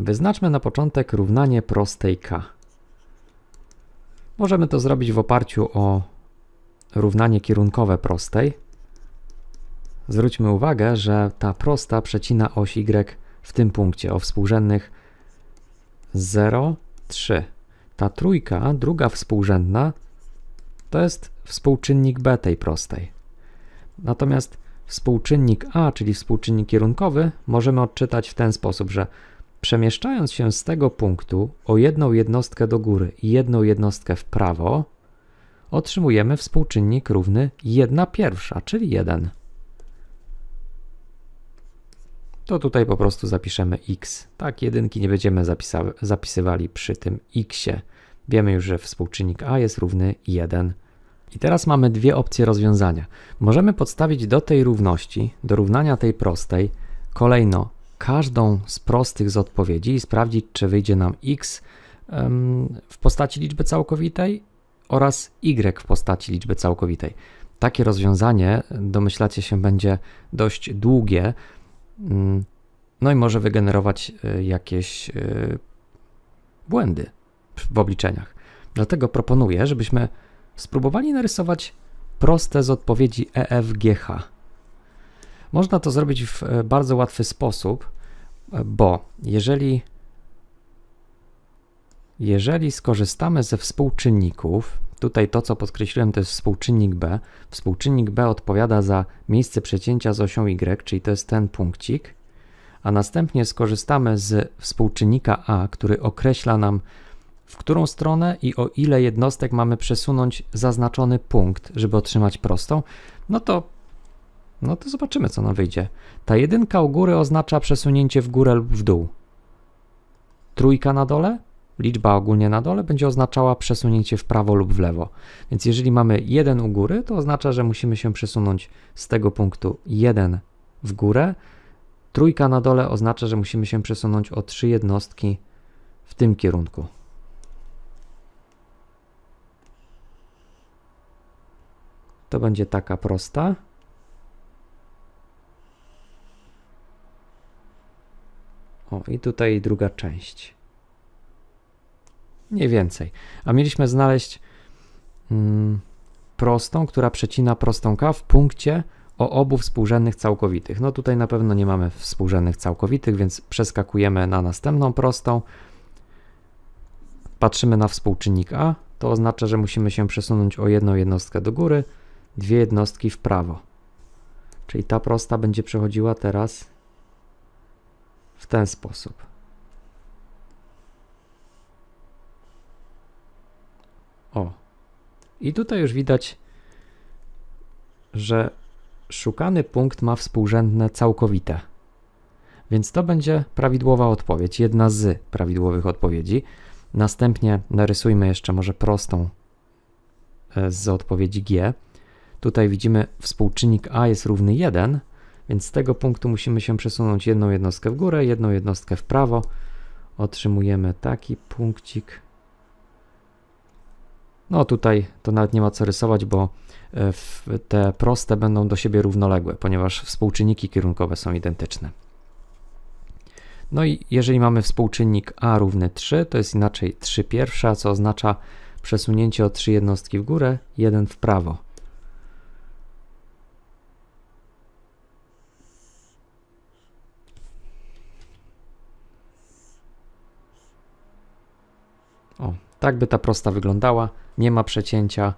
Wyznaczmy na początek równanie prostej k. Możemy to zrobić w oparciu o równanie kierunkowe prostej. Zwróćmy uwagę, że ta prosta przecina oś y w tym punkcie o współrzędnych 0, 3. Ta trójka, druga współrzędna, to jest współczynnik b tej prostej. Natomiast współczynnik a, czyli współczynnik kierunkowy, możemy odczytać w ten sposób, że przemieszczając się z tego punktu o jedną jednostkę do góry i jedną jednostkę w prawo, otrzymujemy współczynnik równy 1 pierwsza, czyli 1. To tutaj po prostu zapiszemy x. Tak, jedynki nie będziemy zapisywali przy tym xie. Wiemy już, że współczynnik a jest równy 1. I teraz mamy dwie opcje rozwiązania. Możemy podstawić do tej równości, do równania tej prostej, kolejno każdą z prostych z odpowiedzi i sprawdzić, czy wyjdzie nam x w postaci liczby całkowitej oraz y w postaci liczby całkowitej. Takie rozwiązanie, domyślacie się, będzie dość długie, mm, no i może wygenerować y, jakieś y, błędy w obliczeniach. Dlatego proponuję, żebyśmy spróbowali narysować proste z odpowiedzi E EFGH. Można to zrobić w e, bardzo łatwy sposób, e, bo jeżeli, jeżeli skorzystamy ze współczynników, tutaj to co podkreśliłem to jest współczynnik B, współczynnik B odpowiada za miejsce przecięcia z osią Y, czyli to jest ten punkcik, a następnie skorzystamy z współczynnika A, który określa nam w którą stronę i o ile jednostek mamy przesunąć zaznaczony punkt, żeby otrzymać prostą, no to, no to zobaczymy, co nam wyjdzie. Ta jedynka u góry oznacza przesunięcie w górę lub w dół. Trójka na dole, liczba ogólnie na dole, będzie oznaczała przesunięcie w prawo lub w lewo. Więc jeżeli mamy jeden u góry, to oznacza, że musimy się przesunąć z tego punktu 1 w górę. Trójka na dole oznacza, że musimy się przesunąć o trzy jednostki w tym kierunku. To będzie taka prosta. O, i tutaj druga część. Mniej więcej. A mieliśmy znaleźć mm, prostą, która przecina prostą k w punkcie o obu współrzędnych całkowitych. No tutaj na pewno nie mamy współrzędnych całkowitych, więc przeskakujemy na następną prostą. Patrzymy na współczynnik a. To oznacza, że musimy się przesunąć o jedną jednostkę do góry dwie jednostki w prawo. Czyli ta prosta będzie przechodziła teraz w ten sposób. O. I tutaj już widać, że szukany punkt ma współrzędne całkowite. Więc to będzie prawidłowa odpowiedź, jedna z prawidłowych odpowiedzi. Następnie narysujmy jeszcze może prostą e, z odpowiedzi G. Tutaj widzimy współczynnik a jest równy 1, więc z tego punktu musimy się przesunąć jedną jednostkę w górę, jedną jednostkę w prawo. Otrzymujemy taki punkcik. No tutaj to nawet nie ma co rysować, bo e, te proste będą do siebie równoległe, ponieważ współczynniki kierunkowe są identyczne. No i jeżeli mamy współczynnik a równy 3, to jest inaczej 3 pierwsza, co oznacza przesunięcie o 3 jednostki w górę, 1 w prawo. O, tak by ta prosta wyglądała. Nie ma przecięcia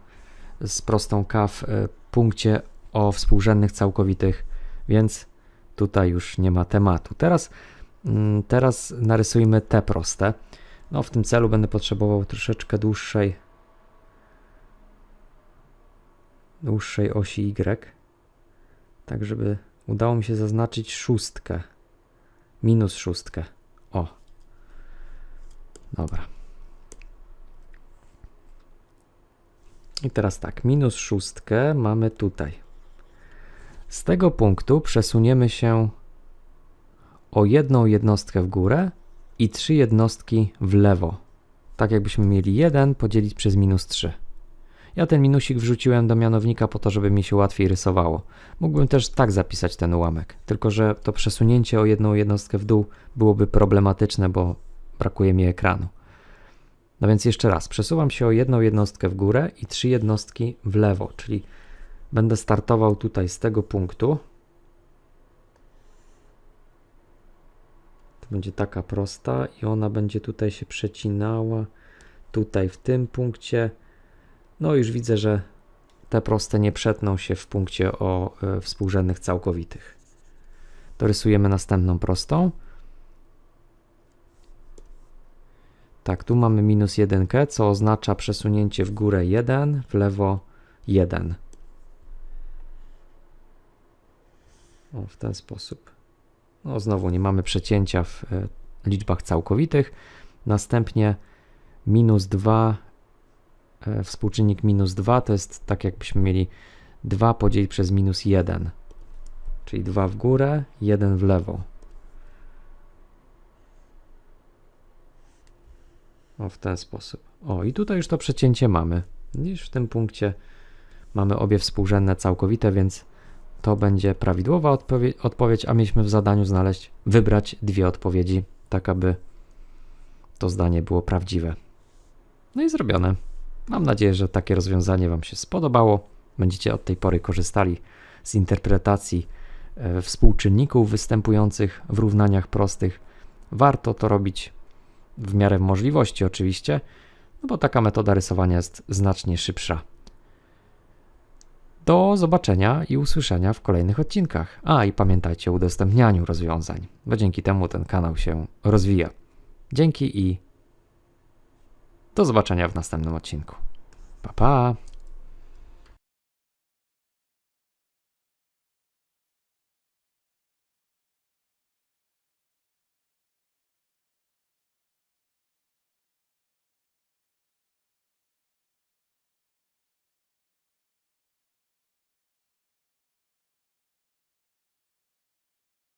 z prostą k w punkcie o współrzędnych całkowitych, więc tutaj już nie ma tematu. Teraz, mm, teraz narysujmy te proste. No, w tym celu będę potrzebował troszeczkę dłuższej, dłuższej osi y, tak żeby udało mi się zaznaczyć szóstkę, minus szóstkę. O, dobra. I teraz tak, minus szóstkę mamy tutaj. Z tego punktu przesuniemy się o jedną jednostkę w górę i trzy jednostki w lewo. Tak jakbyśmy mieli 1 podzielić przez minus 3. Ja ten minusik wrzuciłem do mianownika po to, żeby mi się łatwiej rysowało. Mógłbym też tak zapisać ten ułamek, tylko że to przesunięcie o jedną jednostkę w dół byłoby problematyczne, bo brakuje mi ekranu. No więc jeszcze raz, przesuwam się o jedną jednostkę w górę i trzy jednostki w lewo, czyli będę startował tutaj z tego punktu. To będzie taka prosta i ona będzie tutaj się przecinała, tutaj w tym punkcie. No już widzę, że te proste nie przetną się w punkcie o e, współrzędnych całkowitych. Dorysujemy następną prostą. Tak, tu mamy minus 1, co oznacza przesunięcie w górę 1, w lewo 1. O, w ten sposób. No, znowu nie mamy przecięcia w e, liczbach całkowitych. Następnie minus 2, e, współczynnik minus 2 to jest tak, jakbyśmy mieli 2 podzielić przez minus 1. Czyli 2 w górę, 1 w lewo. O, w ten sposób. O, i tutaj już to przecięcie mamy. Widzisz, w tym punkcie mamy obie współrzędne całkowite, więc to będzie prawidłowa odpowie odpowiedź, a mieliśmy w zadaniu znaleźć, wybrać dwie odpowiedzi, tak aby to zdanie było prawdziwe. No i zrobione. Mam nadzieję, że takie rozwiązanie Wam się spodobało. Będziecie od tej pory korzystali z interpretacji e, współczynników występujących w równaniach prostych. Warto to robić w miarę możliwości, oczywiście, no bo taka metoda rysowania jest znacznie szybsza. Do zobaczenia i usłyszenia w kolejnych odcinkach. A i pamiętajcie o udostępnianiu rozwiązań, bo dzięki temu ten kanał się rozwija. Dzięki i do zobaczenia w następnym odcinku. Pa pa!